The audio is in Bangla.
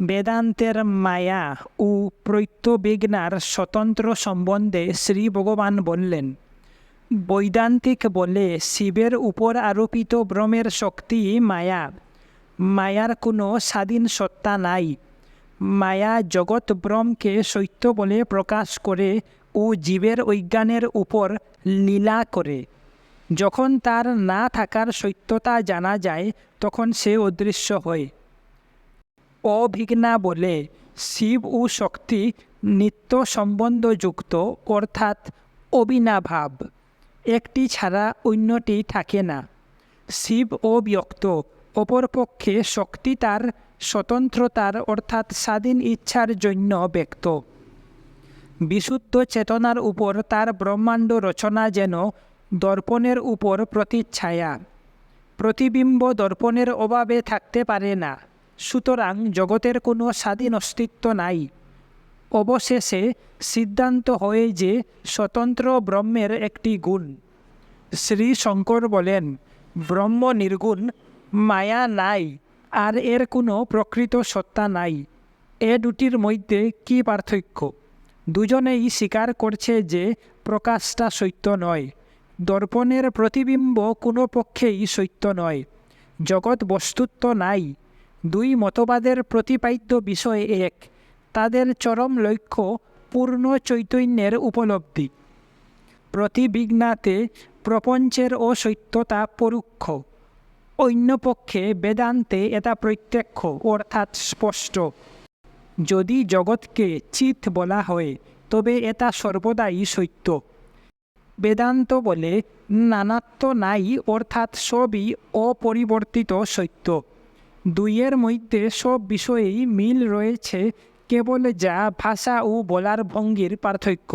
বেদান্তের মায়া ও প্রত্যবিজ্ঞার স্বতন্ত্র সম্বন্ধে শ্রী ভগবান বললেন, বৈদান্তিক বলে শিবের উপর আরোপিত ব্রহ্মের শক্তি মায়া। মায়ার কোনো স্বাধীন সত্তা নাই। মায়া জগৎ ব্রহ্মকে সত্য বলে প্রকাশ করে ও জীবের অজ্ঞানের উপর লীলা করে। যখন তার না থাকার সত্যতা জানা যায়, তখন সে অদৃশ্য হয়। অভিজ্ঞা বলে শিব ও শক্তি নিত্য সম্বন্ধযুক্ত, অর্থাৎ অবিনাভাব একটি ছাড়া অন্যটি থাকে না। শিব অব্যক্ত, অপরপক্ষে শক্তি তার স্বতন্ত্রতার, অর্থাৎ স্বাধীন ইচ্ছার জন্য ব্যক্ত। বিশুদ্ধ চেতনার উপর তার ব্রহ্মাণ্ড রচনা যেন দর্পণের উপর প্রতিচ্ছায়া। প্রতিবিম্ব দর্পণের অভাবে থাকতে পারে না। সুতরাং জগতের কোনো স্বাধীন অস্তিত্ব নাই। অবশেষে সিদ্ধান্ত হয় যে স্বতন্ত্র ব্রহ্মের একটি গুণ। শ্রী শঙ্কর বলেন, ব্রহ্ম নির্গুণ, মায়া নাই, আর এর কোনো প্রকৃত সত্তা নাই। এ দুটির মধ্যে কি পার্থক্য? দুজনেই স্বীকার করছে যে প্রকাশটা সত্য নয়। দর্পণের প্রতিবিম্ব কোনো পক্ষেই সত্য নয়। জগৎ বস্তুত্ব নাই দুই মতবাদের প্রতিপাদ্য বিষয় এক, তাদের চরম লক্ষ্য পূর্ণ চৈতন্যের উপলব্ধি। প্রতিবিঘ্নাতে প্রপঞ্চের অসত্যতা পরোক্ষ। অন্যপক্ষে বেদান্তে এটা প্রত্যক্ষ, অর্থাৎ স্পষ্ট। যদি জগৎকে চিত বলা হয়, তবে এটা সর্বদাই সত্য। বেদান্ত বলে, নানাত্ব নাই, অর্থাৎ সবই অপরিবর্তিত সত্য। দুইয়ের মধ্যে সব বিষয়েই মিল রয়েছে কেবল যা ভাষা ও বলার ভঙ্গির পার্থক্য।